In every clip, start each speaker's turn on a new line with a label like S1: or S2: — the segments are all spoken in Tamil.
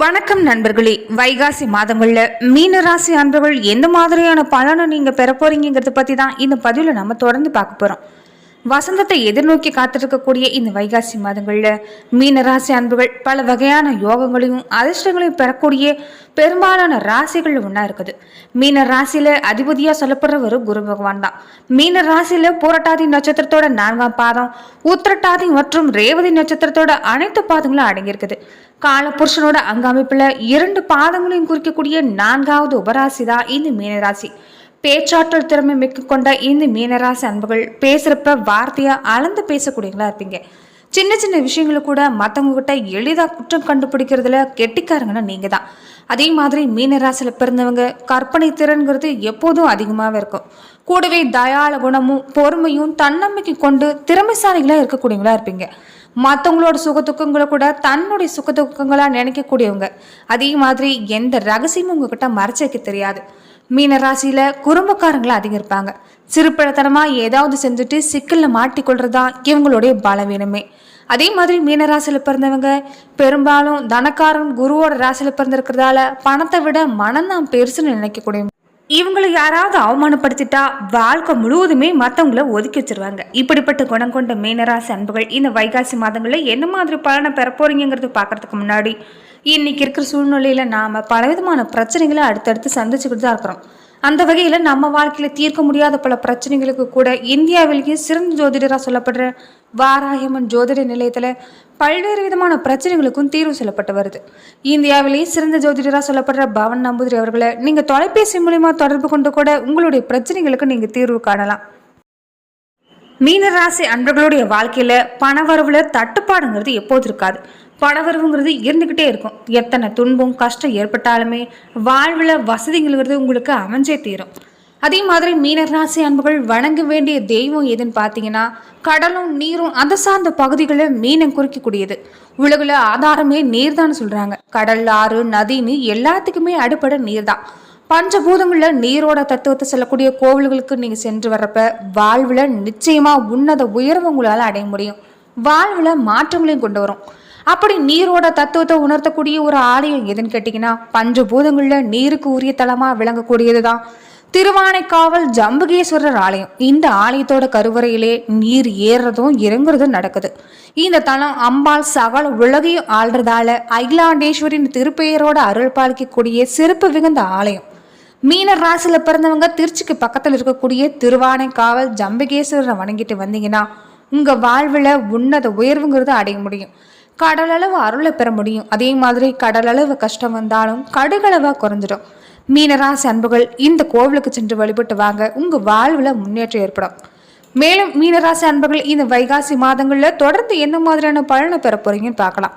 S1: வணக்கம் நண்பர்களே. வைகாசி மாதங்கள்ல மீன ராசி அன்பர்கள் எந்த மாதிரியான பலனை நீங்க பெற போறீங்கிறத பத்தி தான் இந்த பதிவுல நம்ம தொடர்ந்து பார்க்க போறோம். வசந்தத்தை எதிர்நோக்கி காத்திருக்கக்கூடிய இந்த வைகாசி மாதங்களில் மீன ராசி அன்புகள் பல வகையான யோகங்களையும் அதிர்ஷ்டங்களையும் பெறக்கூடிய பெரும்பாலான ராசிகள் ஒன்றா இருக்குது. மீன ராசியில் அதிபதியாக சொல்லப்படுறவர் குரு பகவான் தான். மீன ராசியில் பூரட்டாதி நட்சத்திரத்தோட நான்காம் பாதம் உத்திரட்டாதி மற்றும் ரேவதி நட்சத்திரத்தோட அனைத்து பாதங்களும் அடங்கியிருக்குது. காலபுருஷனோட அங்க இரண்டு பாதங்களையும் குறிக்கக்கூடிய நான்காவது உபராசி தான் இந்த மீனராசி. பேச்சாற்றல் திறமை மிக்க கொண்ட இந்த மீனராசி அன்புகள் பேசுறப்ப வார்த்தையா அளந்து பேசக்கூடியவங்களா இருப்பீங்க. சின்ன சின்ன விஷயங்களை கூட மற்றவங்க கிட்ட எளிதாக குற்றம் கண்டுபிடிக்கிறதுல கெட்டிக்காரங்கன்னா நீங்க தான் அதே மாதிரி மீனராசியில பிறந்தவங்க கற்பனை திறன்கிறது எப்போதும் அதிகமாகவே இருக்கும். கூடவே தயாள குணமும் பொறுமையும் தன்னம்பிக்கை கொண்டு திறமைசாலிகளா இருக்கக்கூடியவங்களா இருப்பீங்க. மற்றவங்களோட சுகதுக்கங்களை கூட தன்னுடைய சுகதுக்கங்களா நினைக்கக்கூடியவங்க. அதே மாதிரி எந்த ரகசியமும் உங்ககிட்ட மறைச்சு வைக்க தெரியாது. மீன ராசியில் குறும்புக்காரங்களா அதிகம் இருப்பாங்க. சிறுப்பிழத்தனமா ஏதாவது செஞ்சுட்டு சிக்கலில் மாட்டிக்கொள்றதா இவங்களுடைய பலவீனமே. அதே மாதிரி மீனராசியில் பிறந்தவங்க பெரும்பாலும் தனக்காரன் குருவோட ராசியில் பிறந்திருக்கிறதால பணத்தை விட மனம் தான் பெருசுன்னு நினைக்கக்கூடிய இவங்களை யாராவது அவமானப்படுத்திட்டா வாழ்க்கை முழுவதுமே மற்றவங்கள ஒதுக்கி வச்சிருவாங்க. இப்படிப்பட்ட குணம் கொண்ட மீனராசி அன்புகள் இந்த வைகாசி மாதங்களில் என்ன மாதிரி பலனை பெற போறீங்கிறது பார்க்கறதுக்கு முன்னாடி இன்னைக்கு இருக்கிற சூழ்நிலையில நாம பலவிதமான பிரச்சனைகளை அடுத்தடுத்து சந்திச்சுக்கிட்டு தான் இருக்கிறோம். அந்த வகையில் நம்ம வாழ்க்கையில் தீர்க்க முடியாத பல பிரச்சனைகளுக்கு கூட இந்தியாவிலேயே சிறந்த ஜோதிடராக சொல்லப்படுற வாராயம்மன் ஜோதிட நிலையத்தில் பல்வேறு விதமான பிரச்சனைகளுக்கும் தீர்வு சொல்லப்பட்டு வருது. இந்தியாவிலேயே சிறந்த ஜோதிடராக சொல்லப்படுற பவன் நம்பூதிரி அவர்களை நீங்கள் தொலைபேசி மூலிமா தொடர்பு கொண்டு கூட உங்களுடைய பிரச்சனைகளுக்கு நீங்கள் தீர்வு காணலாம். மீனராசி அன்பர்களுடைய வாழ்க்கையில் பணவரவில் தட்டுப்பாடுங்கிறது எப்போது இருக்காது. பணவரவுங்கிறது இருந்துக்கிட்டே இருக்கும். எத்தனை துன்பம் கஷ்டம் ஏற்பட்டாலுமே வாழ்வில் வசதிங்கிறது உங்களுக்கு அமைஞ்சே தீரும். அதே மாதிரி மீனராசி அன்புகள் வணங்க வேண்டிய தெய்வம் எதுன்னு பார்த்தீங்கன்னா கடலும் நீரும் அதை சார்ந்த பகுதிகளில் மீனம் குறிக்கக்கூடியது. உலகில் ஆதாரமே நீர் தான் சொல்கிறாங்க கடல் ஆறு நதின்னு எல்லாத்துக்குமே அடிப்படை நீர் தான் பஞ்சபூதங்களில் நீரோட தத்துவத்தை சொல்லக்கூடிய கோவில்களுக்கு நீங்கள் சென்று வர்றப்ப வாழ்வில் நிச்சயமாக உன்னத உயர்வு உங்களால் அடைய முடியும். வாழ்வில் மாற்றங்களையும் கொண்டு வரும். அப்படி நீரோட தத்துவத்தை உணர்த்தக்கூடிய ஒரு ஆலயம் எதுன்னு கேட்டிங்கன்னா பஞ்சபூதங்களில் நீருக்கு உரிய தலமாக விளங்கக்கூடியது தான் திருவானைக்காவல் ஜம்புகேஸ்வரர் ஆலயம். இந்த ஆலயத்தோட கருவறையிலே நீர் ஏறுறதும் இறங்குறதும் நடக்குது. இந்த தலம் அம்பாள் சகல உலகையும் ஆள்றதால அகிலாண்டேஸ்வரின் திருப்பெயரோட அருள் பாலிக்கக்கூடிய சிறப்பு மிகுந்த ஆலயம். மீனர் ராசியில் பிறந்தவங்க திருச்சிக்கு பக்கத்தில் இருக்கக்கூடிய திருவானைக்காவல் ஜம்புகேஸ்வரரை வணங்கிட்டு வந்தீங்கன்னா உங்கள் வாழ்வில் உன்னத உயர்வுங்கிறத அடைய முடியும். கடலளவு அருளை பெற முடியும். அதே மாதிரி கடலளவு கஷ்டம் வந்தாலும் கடுகளவாக குறைஞ்சிடும். மீனராசி அன்புகள் இந்த கோவிலுக்கு சென்று வழிபட்டு வாங்க. உங்கள் வாழ்வில் முன்னேற்றம் ஏற்படும். மேலும் மீனராசி அன்பர்கள் இந்த வைகாசி மாதங்களில் தொடர்ந்து என்ன மாதிரியான பலனை பெற போறீங்கன்னு பார்க்கலாம்.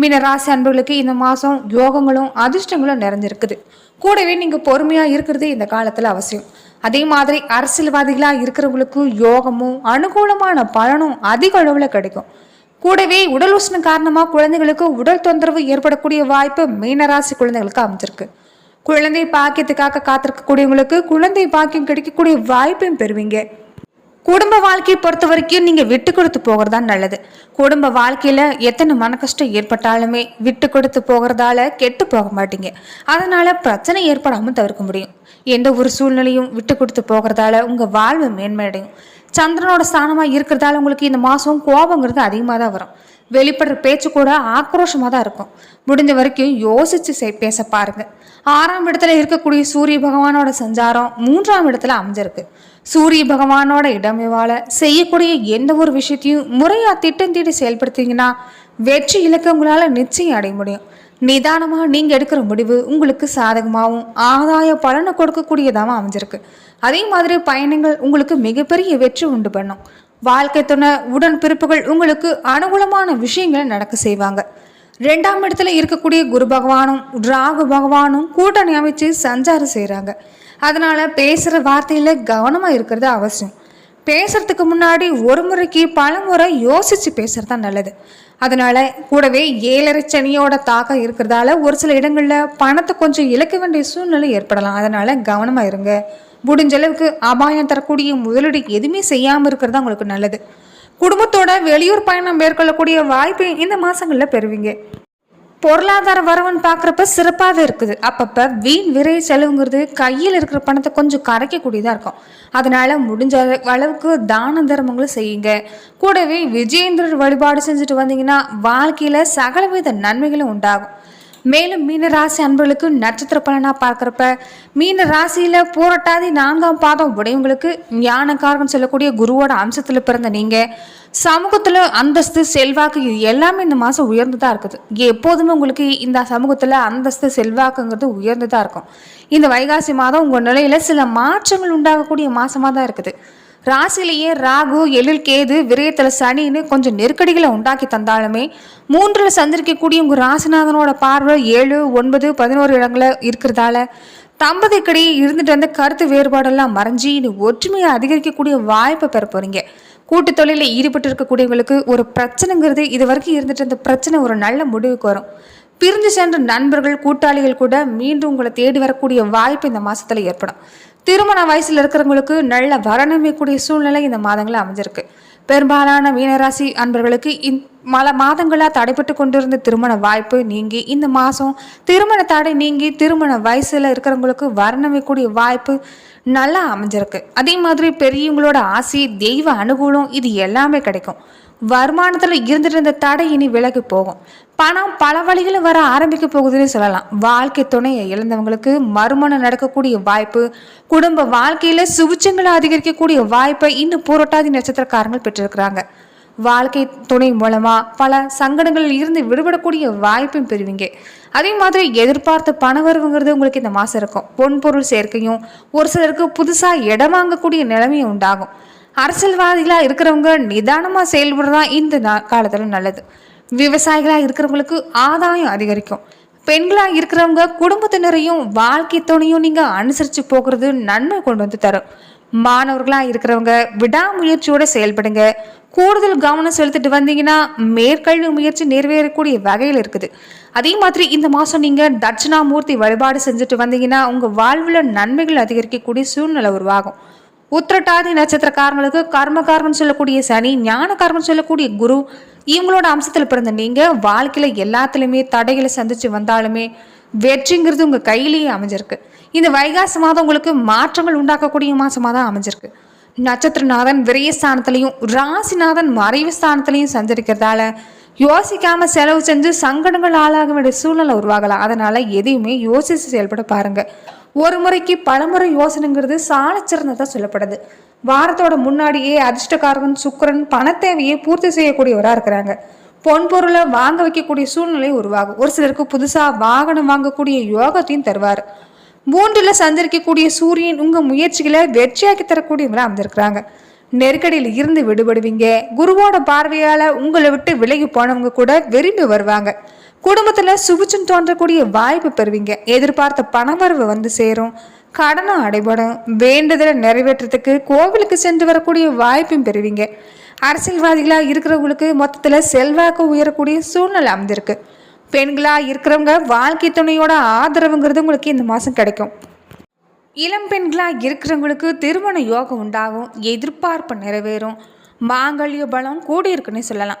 S1: மீனராசி அன்பர்களுக்கு இந்த மாதம் யோகங்களும் அதிர்ஷ்டங்களும் நிறைஞ்சிருக்குது. கூடவே நீங்கள் பொறுமையாக இருக்கிறது இந்த காலத்தில் அவசியம். அதே மாதிரி அரசியல்வாதிகளாக இருக்கிறவங்களுக்கும் யோகமும் அனுகூலமான பலனும் அதிக அளவில் கிடைக்கும். கூடவே உடல் உஷ்ணம் காரணமாக குழந்தைகளுக்கு உடல் தொந்தரவு ஏற்படக்கூடிய வாய்ப்பு மீனராசி குழந்தைகளுக்கு அமைஞ்சிருக்கு. குழந்தை பாக்கியத்துக்காக காத்திருக்கக்கூடியவங்களுக்கு குழந்தை பாக்கியம் கிடைக்கக்கூடிய வாய்ப்பையும் பெறுவீங்க. குடும்ப வாழ்க்கையை பொறுத்த வரைக்கும் நீங்க விட்டு கொடுத்து போகிறதா நல்லது. குடும்ப வாழ்க்கையில எத்தனை மன கஷ்டம் ஏற்பட்டாலுமே விட்டு கொடுத்து போகிறதால கெட்டு போக மாட்டீங்க. அதனால பிரச்சனை ஏற்படாமல் தவிர்க்க முடியும். எந்த ஒரு சூழ்நிலையும் விட்டு கொடுத்து போகிறதால உங்க வாழ்வு மேன்மையடையும். சந்திரனோட ஸ்தானமாக இருக்கிறதால உங்களுக்கு இந்த மாதம் கோபங்கிறது அதிகமாக தான் வரும். வெளிப்படுற பேச்சு கூட ஆக்ரோஷமாக தான் இருக்கும். முடிஞ்ச வரைக்கும் யோசிச்சு செய்- பேச பாருங்க. ஆறாம் இடத்துல இருக்கக்கூடிய சூரிய பகவானோட சஞ்சாரம் மூன்றாம் இடத்துல அமைஞ்சிருக்கு. சூரிய பகவானோட இடமேவால செய்யக்கூடிய எந்த ஒரு விஷயத்தையும் முறையாக திட்டம் தீட்டி செயல்படுத்தீங்கன்னா வெற்றி இலக்கு உங்களால் நிச்சயம் அடைய முடியும். நிதானமாக நீங்கள் எடுக்கிற முடிவு உங்களுக்கு சாதகமாகவும் ஆதாய பலனை கொடுக்கக்கூடியதாகவும் அமைஞ்சிருக்கு. அதே மாதிரி பயணங்கள் உங்களுக்கு மிகப்பெரிய வெற்றி உண்டு பண்ணும். வாழ்க்கை துணை உடன் பிறப்புகள் உங்களுக்கு அனுகூலமான விஷயங்களை நடக்க செய்வாங்க. ரெண்டாம் இடத்துல இருக்கக்கூடிய குரு பகவானும் ராகு பகவானும் கூட்டணி அமைச்சு சஞ்சாரம் செய்கிறாங்க அதனால் பேசுகிற வார்த்தையில் கவனமாக இருக்கிறது அவசியம். பேசுறதுக்கு முன்னாடி ஒரு முறைக்கு பல முறை யோசிச்சு பேசுறது தான் நல்லது. அதனால கூடவே ஏழரை சனியோட தாக்கம் இருக்கிறதால ஒரு சில இடங்களில் பணத்தை கொஞ்சம் இழக்க வேண்டிய சூழ்நிலை ஏற்படலாம். அதனால கவனமா இருங்க. முடிஞ்ச அளவுக்கு அபாயம் தரக்கூடிய முதலீடு எதுவுமே செய்யாமல் இருக்கிறது உங்களுக்கு நல்லது. குடும்பத்தோட வெளியூர் பயணம் மேற்கொள்ளக்கூடிய வாய்ப்பை இந்த மாசங்கள்ல பெறுவீங்க. பொருளாதார வரவன் பார்க்குறப்ப சிறப்பாகவே இருக்குது. அப்பப்போ வீண் விரை செலவுங்கிறது கையில் இருக்கிற பணத்தை கொஞ்சம் கரைக்கக்கூடியதாக இருக்கும். அதனால் முடிஞ்ச அளவுக்கு தான தர்மங்களும் செய்யுங்க. கூடவே விஜயேந்திரர் வழிபாடு செஞ்சுட்டு வந்தீங்கன்னா வாழ்க்கையில் சகலவித நன்மைகளும் உண்டாகும். மேலும் மீன ராசி அன்பர்களுக்கு நட்சத்திர பலனா பார்க்குறப்ப மீன ராசியில போராட்டாதி நான்காம் பாதம் உடையவங்களுக்கு ஞானக்காரன் சொல்லக்கூடிய குருவோட அம்சத்துல பிறந்த நீங்க சமூகத்துல அந்தஸ்து செல்வாக்கு இது எல்லாமே இந்த மாசம் உயர்ந்துதான் இருக்குது. எப்போதுமே உங்களுக்கு இந்த சமூகத்துல அந்தஸ்து செல்வாக்குங்கிறது உயர்ந்துதான் இருக்கும். இந்த வைகாசி மாதம் உங்க நிலையில சில மாற்றங்கள் உண்டாகக்கூடிய மாசமா தான் இருக்குது. ராசிலேயே ராகு எழில் கேது விரயத்தில் சனின்னு கொஞ்சம் நெருக்கடிகளை உண்டாக்கி தந்தாலுமே மூன்றில் சந்திரிக்கக்கூடிய உங்கள் ராசிநாதனோட பார்வை ஏழு ஒன்பது பதினோரு இடங்கள இருக்கிறதால தம்பதிக்கிடையே இருந்துட்டு வந்த கருத்து வேறுபாடெல்லாம் மறைஞ்சி இது ஒற்றுமையை அதிகரிக்கக்கூடிய வாய்ப்பை பெற போகிறீங்க கூட்டு தொழிலில் ஈடுபட்டு இருக்கக்கூடியவங்களுக்கு ஒரு பிரச்சனைங்கிறது இது வரைக்கும் இருந்துட்டு இருந்த பிரச்சனை ஒரு நல்ல முடிவுக்கு வரும். பிரிஞ்சு சென்ற நண்பர்கள் கூட்டாளிகள் கூட மீண்டும் உங்களை தேடி வரக்கூடிய வாய்ப்பு இந்த மாசத்துல ஏற்படும். திருமண வயசில் இருக்கிறவங்களுக்கு நல்ல வரநமைக்கூடிய சூழ்நிலை இந்த மாதங்களில் அமைஞ்சிருக்கு. பெரும்பாலான மீனராசி அன்பர்களுக்கு இந் மல மாதங்களாக தடைப்பட்டு கொண்டிருந்த திருமண வாய்ப்பு நீங்கி இந்த மாதம் திருமண தடை நீங்கி திருமண வயசில் இருக்கிறவங்களுக்கு வரணமைக்கூடிய வாய்ப்பு நல்லா அமைஞ்சிருக்கு. அதே மாதிரி பெரியவங்களோட ஆசை தெய்வ அனுகூலம் இது எல்லாமே கிடைக்கும். வருமானத்தில் இருந்துட்டு இருந்த தடை இனி விலகி போகும். பணம் பல வழிகளும் வர ஆரம்பிக்க போகுதுன்னு சொல்லலாம். வாழ்க்கை துணையை இழந்தவங்களுக்கு மறுமணம் நடக்கக்கூடிய வாய்ப்பு குடும்ப வாழ்க்கையில சுபிச்சங்களை அதிகரிக்கக்கூடிய வாய்ப்பை இன்னும் புரட்டாதி நட்சத்திரக்காரங்கள் பெற்றிருக்கிறாங்க. வாழ்க்கை துணை மூலமா பல சங்கடங்களில் இருந்து விடுபடக்கூடிய வாய்ப்பும் பெறுவீங்க. அதே மாதிரி எதிர்பார்த்த பண வருவங்கிறது உங்களுக்கு இந்த மாதம் இருக்கும். பொன்பொருள் சேர்க்கையும் ஒரு சிலருக்கு புதுசாக இடம் வாங்கக்கூடிய நிலைமையும் உண்டாகும். அரசியல்வாதிகளாக இருக்கிறவங்க நிதானமாக செயல்படுறதா இந்த நா- நல்லது. விவசாயிகளாக இருக்கிறவங்களுக்கு ஆதாயம் அதிகரிக்கும். பெண்களாக இருக்கிறவங்க குடும்பத்தினரையும் வாழ்க்கை துணையும் நீங்கள் அனுசரித்து போகிறது நன்மை கொண்டு வந்து தரும். மாணவர்களாக இருக்கிறவங்க விடாமுயற்சியோடு செயல்படுங்க. கூடுதல் கவனம் செலுத்திட்டு வந்தீங்கன்னா மேற்கல்வி முயற்சி நிறைவேறக்கூடிய வகையில் இருக்குது. அதே மாதிரி இந்த மாதம் நீங்கள் தட்சிணாமூர்த்தி வழிபாடு செஞ்சுட்டு வந்தீங்கன்னா உங்கள் வாழ்வில் நன்மைகள் அதிகரிக்கக்கூடிய சூழ்நிலை உருவாகும். உத்திரட்டாதி நட்சத்திரக்காரங்களுக்கு கர்மகாரன் சொல்லக்கூடிய சனி ஞானகாரன் சொல்லக்கூடிய குரு இவங்களோட அம்சத்தில் பிறந்த நீங்க வாழ்க்கையில எல்லாத்துலயுமே தடைகளை சந்திச்சு வந்தாலுமே வெற்றிங்கிறது உங்க கையிலேயே அமைஞ்சிருக்கு. இந்த வைகாசி மாதம் உங்களுக்கு மாற்றங்கள் உண்டாக்கக்கூடிய மாசமா தான் அமைஞ்சிருக்கு. நட்சத்திரநாதன் விரயஸ்தானத்திலையும் ராசிநாதன் மறைவு ஸ்தானத்திலையும் சஞ்சரிக்கிறதால யோசிக்காம செலவு செஞ்சு சங்கடங்கள் ஆளாக வேண்டிய சூழ்நிலை உருவாகலாம். அதனால எதையுமே யோசிச்சு செயல்பட பாருங்க. ஒரு முறைக்கு பலமுறை யோசனைங்கிறது சாலச்சிறந்ததாக சொல்லப்படுது. வாரத்தோட முன்னாடியே அதிர்ஷ்டக்காரன் சுக்கிரன் பணத்தேவையை பூர்த்தி செய்யக்கூடியவராக இருக்கிறாங்க. பொன் பொருளை வாங்க வைக்கக்கூடிய சூழ்நிலை உருவாகும். ஒரு சிலருக்கு புதுசாக வாகனம் வாங்கக்கூடிய யோகத்தையும் தருவார். மூன்றில் சந்திரிக்கக்கூடிய சூரியன் உங்கள் முயற்சிகளை வெற்றியாக்கி தரக்கூடியவங்களா அமைந்திருக்கிறாங்க நெருக்கடியில் இருந்து விடுபடுவீங்க. குருவோட பார்வையால் உங்களை விட்டு விலகி போனவங்க கூட விரும்பி வருவாங்க. குடும்பத்துல சுபிச்சம் தோன்றக்கூடிய வாய்ப்பு பெறுவீங்க. எதிர்பார்த்த பணவரவு வந்து சேரும். கடனும் அடைபடும். வேண்டுதலை நிறைவேற்றத்துக்கு கோவிலுக்கு சென்று வரக்கூடிய வாய்ப்பும் பெறுவீங்க. அரசியல்வாதிகளா இருக்கிறவங்களுக்கு மொத்தத்துல செல்வாக்கு உயரக்கூடிய சூழ்நிலை அமைந்திருக்கு. பெண்களா இருக்கிறவங்க வாழ்க்கை துணையோட ஆதரவுங்கிறது உங்களுக்கு இந்த மாசம் கிடைக்கும். இளம் பெண்களாக இருக்கிறவங்களுக்கு திருமண யோகம் உண்டாகும். எதிர்பார்ப்பு நிறைவேறும். மாங்கல்ய பலம் கூடி இருக்குன்னே சொல்லலாம்.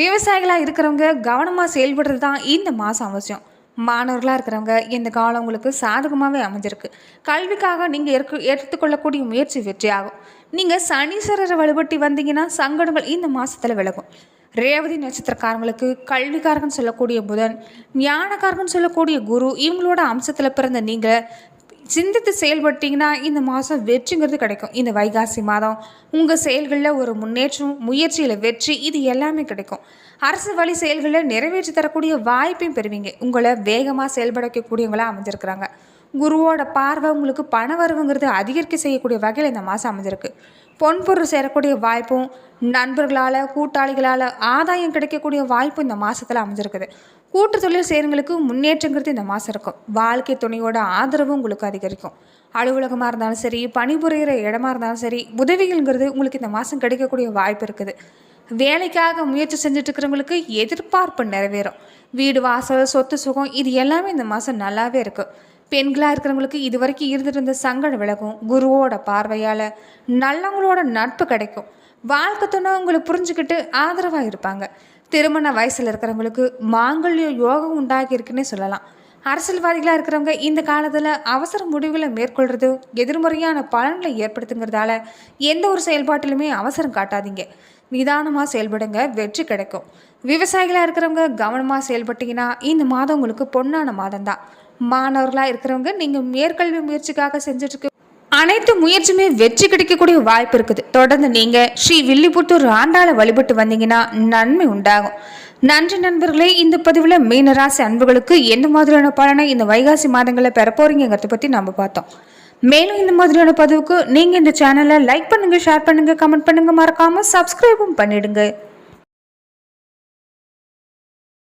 S1: விவசாயிகளாக இருக்கிறவங்க கவனமாக செயல்படுறது தான் இந்த மாதம் அவசியம். மாணவர்களாக இருக்கிறவங்க இந்த காலம் உங்களுக்கு சாதகமாகவே அமைஞ்சிருக்கு. கல்விக்காக நீங்கள் ஏற்க எடுத்துக்கொள்ளக்கூடிய முயற்சி வெற்றியாகும் நீங்கள் சனீஸ்வரரை வழிபட்டு வந்தீங்கன்னா சங்கடங்கள் இந்த மாதத்தில் விலகும். ரேவதி நட்சத்திரக்காரங்களுக்கு கல்விக்காரகன் சொல்லக்கூடிய புதன் ஞானக்காரகன் சொல்லக்கூடிய குரு இவங்களோட அம்சத்தில் பிறந்த நீங்கள் சிந்தித்து செயல்பட்டீங்கன்னா இந்த மாதம் வெற்றிங்கிறது கிடைக்கும். இந்த வைகாசி மாதம் உங்கள் செயல்களில் ஒரு முன்னேற்றம் முயற்சியில் வெற்றி இது எல்லாமே கிடைக்கும். அரசு வழி செயல்களை நிறைவேற்றி தரக்கூடிய வாய்ப்பையும் பெறுவீங்க. உங்களை வேகமாக செயல்பட வைக்கக்கூடியவங்களா அமைஞ்சிருக்கிறாங்க. குருவோட பார்வை உங்களுக்கு பண வரவுங்கிறது அதிகரிக்க செய்யக்கூடிய வகையில் இந்த மாதம் அமைஞ்சிருக்கு. பொன்பொருள் சேரக்கூடிய வாய்ப்பும் நண்பர்களால் கூட்டாளிகளால் ஆதாயம் கிடைக்கக்கூடிய வாய்ப்பும் இந்த மாதத்தில் அமைஞ்சிருக்குது. கூட்டு தொழில் செய்கிறவங்களுக்கு முன்னேற்றங்கிறது இந்த மாதம் இருக்கும். வாழ்க்கை துணையோட ஆதரவும் உங்களுக்கு அதிகரிக்கும். அலுவலகமாக இருந்தாலும் சரி பணிபுரிகிற இடமா இருந்தாலும் சரி உதவிகள்ங்கிறது உங்களுக்கு இந்த மாதம் கிடைக்கக்கூடிய வாய்ப்பு இருக்குது. வேலைக்காக முயற்சி செஞ்சுட்டு இருக்கிறவங்களுக்கு எதிர்பார்ப்பு நிறைவேறும். வீடு வாசல் சொத்து சுகம் இது எல்லாமே இந்த மாதம் நல்லாவே இருக்கும் பெண்களாக இருக்கிறவங்களுக்கு இது வரைக்கும் இருந்துட்டு இருந்த சங்கடம் விலகும். குருவோட பார்வையால் நல்லவங்களோட நட்பு கிடைக்கும். வாழ்க்கை துணை உங்களை புரிஞ்சுக்கிட்டு ஆதரவாக இருப்பாங்க. திருமண வயசில் இருக்கிறவங்களுக்கு மாங்கல்ய யோகம் உண்டாகி இருக்குன்னே சொல்லலாம். அரசியல்வாதிகளாக இருக்கிறவங்க இந்த காலத்தில் அவசர முடிவுகளை மேற்கொள்கிறது எதிர்மறையான பலன்களை ஏற்படுத்துங்கிறதால எந்த ஒரு செயல்பாட்டிலுமே அவசரம் காட்டாதீங்க. நிதானமாக செயல்படுங்க வெற்றி கிடைக்கும். விவசாயிகளாக இருக்கிறவங்க கவனமாக செயல்பட்டீங்கன்னா இந்த மாதம் உங்களுக்கு பொன்னான மாதம் தான் மாணவர்களாக இருக்கிறவங்க நீங்கள் மேற்கல்வி முயற்சிக்காக செஞ்சுட்டு அனைத்து முயற்சியுமே வெற்றி கிடைக்கக்கூடிய வாய்ப்பு இருக்குது. தொடர்ந்து நீங்க ஸ்ரீ வில்லிபுத்தூர் ஆண்டாள வழிபட்டு வந்தீங்கன்னா நன்மை உண்டாகும். நன்றி நண்பர்களே இந்த பதிவில் மீனராசி அன்புகளுக்கு எந்த மாதிரியான பலனை இந்த வைகாசி மாதங்களில் பெற போறீங்கிறத பற்றி நம்ம பார்த்தோம். மேலும் இந்த மாதிரியான பதிவுக்கு நீங்கள் இந்த சேனலை லைக் பண்ணுங்க ஷேர் பண்ணுங்க கமெண்ட் பண்ணுங்க மறக்காம சப்ஸ்கிரைபும் பண்ணிடுங்க.